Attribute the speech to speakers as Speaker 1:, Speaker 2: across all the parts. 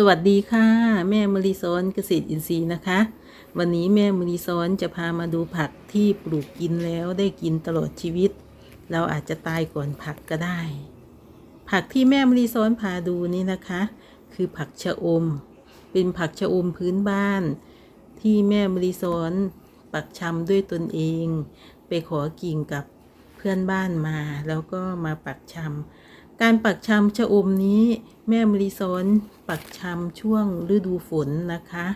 Speaker 1: สวัสดีค่ะ แม่มริซอนเกษตรอินทรีย์นะคะ วันนี้แม่มริซอนจะพามาดูผักที่ปลูกกินแล้วได้กินตลอดชีวิต เราอาจจะตายก่อนผักก็ได้ ผักที่แม่มริซอนพาดูนี้นะคะ คือผักชะอม เป็นผักชะอมพื้นบ้าน ที่แม่มริซอนปักชำด้วยตนเอง ไปขอกิ่งกับเพื่อนบ้านมา แล้วก็มาปักชำ การปักชำชะอมนี้แม่มริซอนปักชำช่วงฤดูฝนนะคะ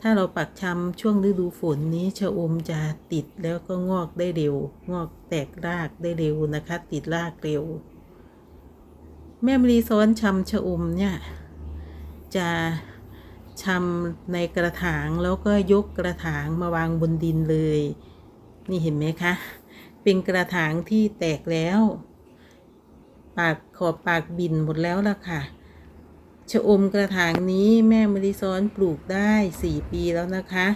Speaker 1: ถ้าเราปักชำช่วงฤดูฝนนี้ชะอมจะติดแล้วก็งอกได้เร็ว งอกแตกรากได้เร็วนะคะ ติดรากเร็ว แม่มริซอนชำชะอมเนี่ยจะชำในกระถางแล้วก็ยกกระถางมาวางบนดินเลย นี่เห็นไหมคะ เป็นกระถางที่แตกแล้ว ปากขอบปากบินหมดแล้วล่ะค่ะชะอมกระถางนี้แม่มริซ้อนปลูกได้สี่ปีแล้วนะคะ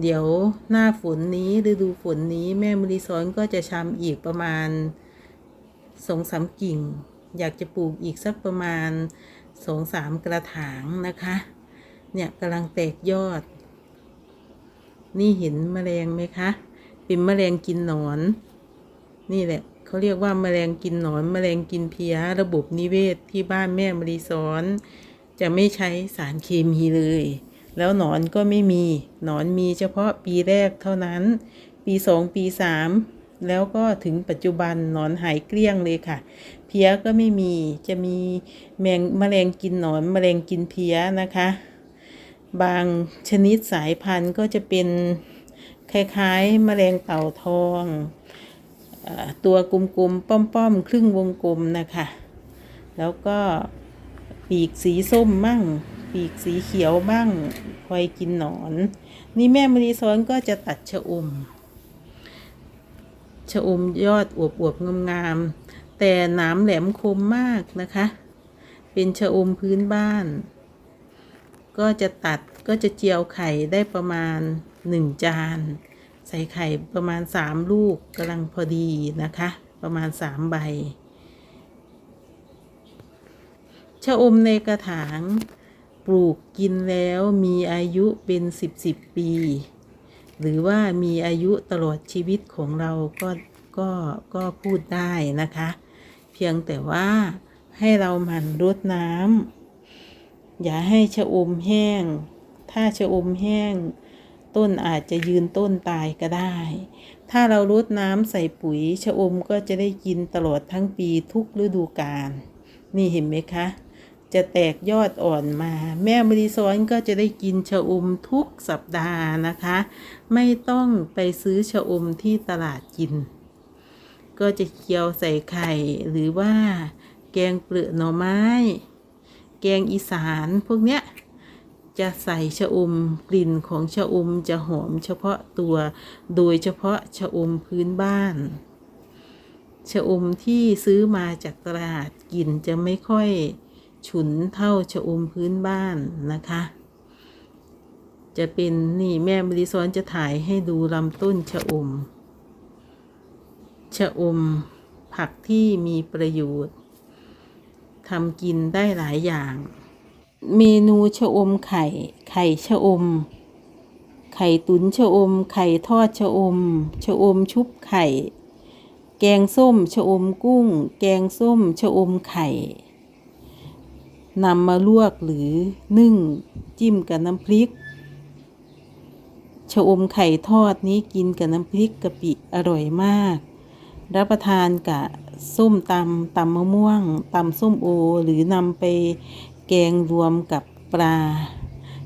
Speaker 1: เดี๋ยวหน้าฝนนี้ฤดูฝนนี้แม่มริซ้อนก็จะชำอีกประมาณสองสามกิ่ง อยากจะปลูกอีกสักประมาณสองสามกระถางนะคะ เนี่ยกำลังแตกยอด นี่เห็นแมลงไหมคะ เป็นแมลงกินหนอน นี่แหละ เขาเรียกว่าแมลงกินหนอนแมลงกินเพี้ยระบบนิเวศที่บ้านแม่มรีสอนจะไม่ใช้สารเคมีเลย แล้วหนอนก็ไม่มี หนอนมีเฉพาะปีแรกเท่านั้น ปีสองปีสามแล้วก็ถึงปัจจุบันหนอนหายเกลี้ยงเลยค่ะ เพี้ยก็ไม่มี จะมีแมงแมลงกินหนอนแมลงกินเพี้ยนะคะ บางชนิดสายพันธุ์ก็จะเป็นคล้ายๆ แมลงเต่าทอง ตัวกลมๆ ป้อมๆ ครึ่งวงกลมนะคะ แล้วก็ปีกสีส้มมั่ง ปีกสีเขียวบ้างคอยกินหนอน นี่แม่มรีซ้อนก็จะตัดชะอม ชะอมยอดอวบๆ งามๆ แต่หนามแหลมคมมากนะคะ เป็นชะอมพื้นบ้าน ก็จะตัดก็จะเจียวไข่ได้ประมาณหนึ่งจาน ใส่ไข่ประมาณสามลูกกำลังพอดีนะคะ ประมาณสามใบชะอมในกระถางปลูกกินแล้วมีอายุเป็นสิบสิบปี หรือว่ามีอายุตลอดชีวิตของเราก็ก็ก็พูดได้นะคะ เพียงแต่ว่าให้เราหมั่นรดน้ำอย่าให้ชะอมแห้ง ถ้าชะอมแห้ง ต้นอาจจะยืนต้นตายก็ได้ ถ้าเรารดน้ำใส่ปุ๋ยชะอมก็จะได้กินตลอดทั้งปีทุกฤดูกาลนี่เห็นไหมคะ จะแตกยอดอ่อนมา แม่มริซ้อนก็จะได้กินชะอมทุกสัปดาห์นะคะ ไม่ต้องไปซื้อชะอมที่ตลาดกิน ก็จะเคี่ยวใส่ไข่หรือว่า แกงเปลือกหน่อไม้ แกงอีสานพวกเนี้ย จะใส่ชะอมกลิ่นของชะอมจะหอมเฉพาะตัว โดยเฉพาะชะอมพื้นบ้านชะอมที่ซื้อมาจากตลาดกลิ่นจะไม่ค่อยฉุนเท่าชะอมพื้นบ้านนะคะ จะเป็นนี่แม่มริซอนจะถ่ายให้ดูลำต้นชะอม ชะอมผักที่มีประโยชน์ทำกินได้หลายอย่าง เมนูชะอมไข่ ไข่ชะอม ไข่ตุ๋นชะอม ไข่ทอดชะอม ชะอมชุบไข่ แกงส้มชะอมกุ้ง แกงส้มชะอมไข่นำมาลวกหรือนึ่งจิ้มกับน้ำพริก ชะอมไข่ทอดนี้กินกับน้ำพริกกะปิอร่อยมาก รับประทานกับส้มตำตำมะม่วงตำส้มโอหรือนำไป แกงรวมกับปลา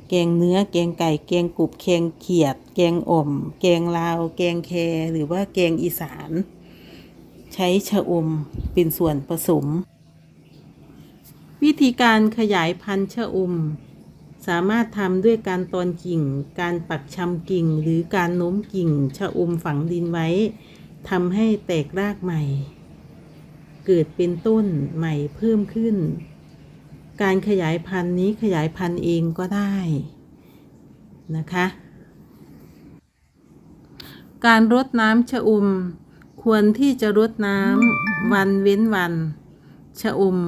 Speaker 1: แกงเนื้อ แกงไก่ แกงกรุบแกงเขียด แกงอ่อม แกงลาว แกงแคหรือว่าแกงอีสาน ใช้ชะอมเป็นส่วนผสม วิธีการขยายพันธุ์ชะอม สามารถทำด้วยการตอนกิ่ง การปักชำกิ่ง หรือการโน้มกิ่งชะอมฝังดินไว้ทำให้แตกรากใหม่ เกิดเป็นต้นใหม่เพิ่มขึ้น การขยายพันธุ์นี้ขยายพันธุ์เองก็ได้นะคะ การรดน้ำชะอมควรที่จะรดน้ำวันเว้นวัน ชะอม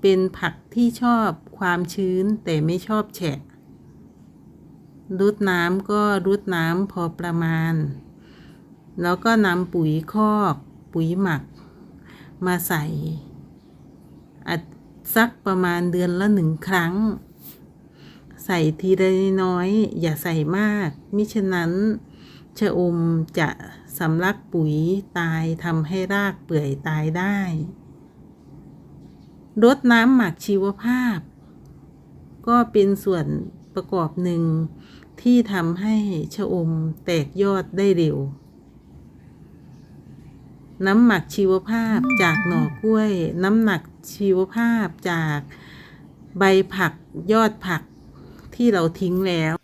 Speaker 1: เป็นผักที่ชอบความชื้นแต่ไม่ชอบแฉะรดน้ำก็รดน้ำพอประมาณ แล้วก็นำปุ๋ยคอก ปุ๋ยหมัก มาใส่อัด สักประมาณเดือนละหนึ่งครั้ง ใส่ทีละน้อย อย่าใส่มาก มิฉะนั้นชะอมจะสำลักปุ๋ยตายทำให้รากเปื่อยตายได้รดน้ำหมักชีวภาพ ก็เป็นส่วนประกอบหนึ่งที่ทำให้ชะอมแตกยอดได้เร็ว น้ำหมักชีวภาพจากหน่อกล้วย น้ำหนักชีวภาพจากใบผักยอดผักที่เราทิ้งแล้ว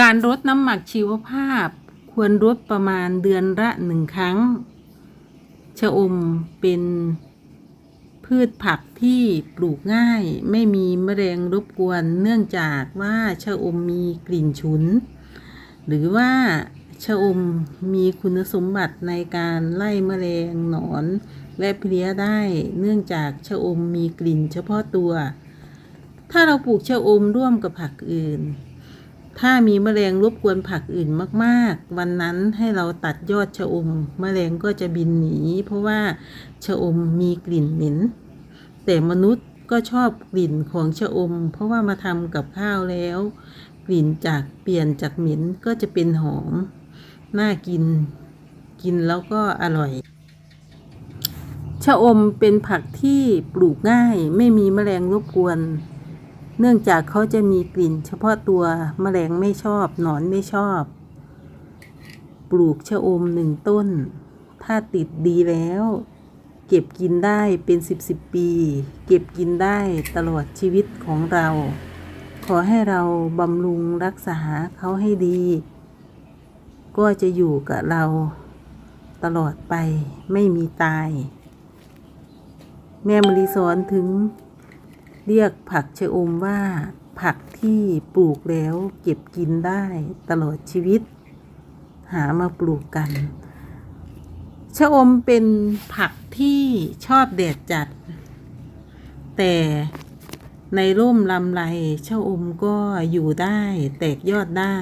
Speaker 1: การรดน้ำหมักชีวภาพควรรดประมาณเดือนละหนึ่งครั้ง ชะอมเป็นพืชผักที่ปลูกง่าย ไม่มีแมลงรบกวนเนื่องจากว่าชะอมมีกลิ่นฉุน หรือว่า ชะอมมีคุณสมบัติในการไล่แมลงหนอน และเพลี้ยได้เนื่องจากชะอมมีกลิ่นเฉพาะตัว ถ้าเราปลูกชะอมร่วมกับผักอื่น ถ้ามีแมลงรบกวนผักอื่นมากๆ วันนั้นให้เราตัดยอดชะอมแมลงก็จะบินหนีเพราะว่าชะอมมีกลิ่นเหม็นแต่มนุษย์ก็ชอบกลิ่นของชะอม เพราะว่ามาทำกับข้าวแล้ว กลิ่นจากเปลี่ยนจากเหม็นก็จะเป็นหอม น่ากิน กินแล้วก็อร่อย ชะอมเป็นผักที่ปลูกง่าย ไม่มีแมลงรบกวน เนื่องจากเขาจะมีกลิ่น เฉพาะตัวแมลงไม่ชอบ หนอนไม่ชอบ ปลูกชะอมหนึ่งต้น ถ้าติดดีแล้ว เก็บกินได้เป็นสิบสิบปี เก็บกินได้ตลอดชีวิตของเรา ขอให้เราบำรุงรักษาเขาให้ดี ก็จะอยู่กับเราตลอดไปไม่มีตาย แม่มริสอนถึงเรียกผักชะอมว่า ผักที่ปลูกแล้วเก็บกินได้ตลอดชีวิต หามาปลูกกัน ชะอมเป็นผักที่ชอบแดดจัด แต่ในร่มลำไรชะอมก็อยู่ได้แตกยอดได้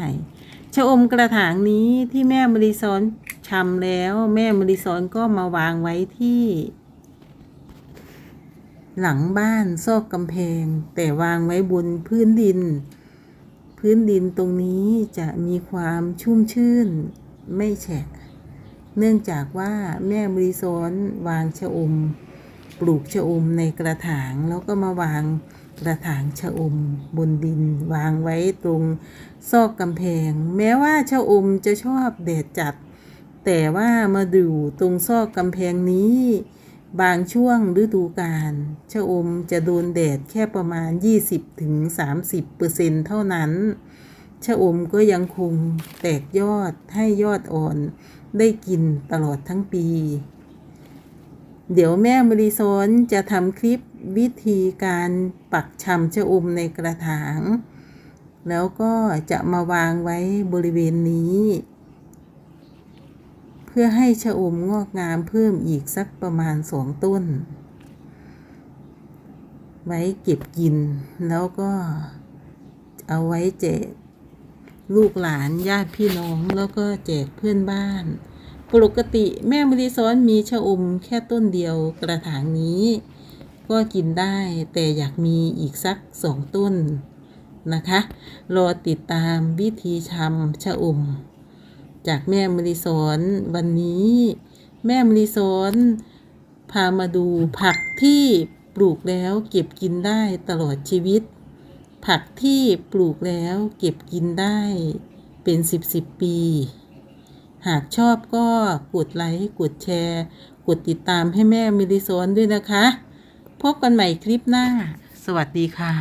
Speaker 1: ชะอมกระถางนี้ที่แม่มริสอนชำแล้ว แม่มริสอนก็มาวางไว้ที่ หลังบ้านซอกกำแพง แต่วางไว้บนพื้นดิน พื้นดินตรงนี้จะมีความชุ่มชื่นไม่แฉะ เนื่องจากว่าแม่บริซอนวางชะอม ปลูกชะอมในกระถางแล้วก็มาวาง กระถางชะอมบนดินวางไว้ตรงซอกกำแพง แม้ว่าชะอมจะชอบแดดจัด แต่ว่ามาดูตรงซอกกำแพงนี้ บางช่วงฤดูกาลชะอมจะโดนแดดแค่ประมาณ 20-30%เปอร์เซ็นเท่านั้น ชะอมก็ยังคงแตกยอดให้ยอดอ่อนได้กินตลอดทั้งปี เดี๋ยวแม่มริซอนจะทำคลิปวิธีการปักชำชะอมในกระถาง แล้วก็จะมาวางไว้บริเวณนี้ เพื่อให้ชะอมงอกงามเพิ่มอีกสักประมาณสองต้น ไว้เก็บกิน แล้วก็เอาไว้แจกลูกหลานญาติพี่น้องแล้วก็แจกเพื่อนบ้าน ปกติแม่มริซ้อนมีชะอมแค่ต้นเดียวกระถางนี้ ก็กินได้แต่อยากมีอีกสักสองต้นนะคะ รอติดตามวิธีชำชะอม จากแม่มริสอนวันนี้ แม่มริสอนพามาดูผักที่ปลูกแล้วเก็บกินได้ตลอดชีวิต ผักที่ปลูกแล้วเก็บกินได้เป็นสิบสิบปี หากชอบก็กดไลค์ กดแชร์ กดติดตามให้แม่มิริสอนด้วยนะคะ พบกันใหม่คลิปหน้า สวัสดีค่ะ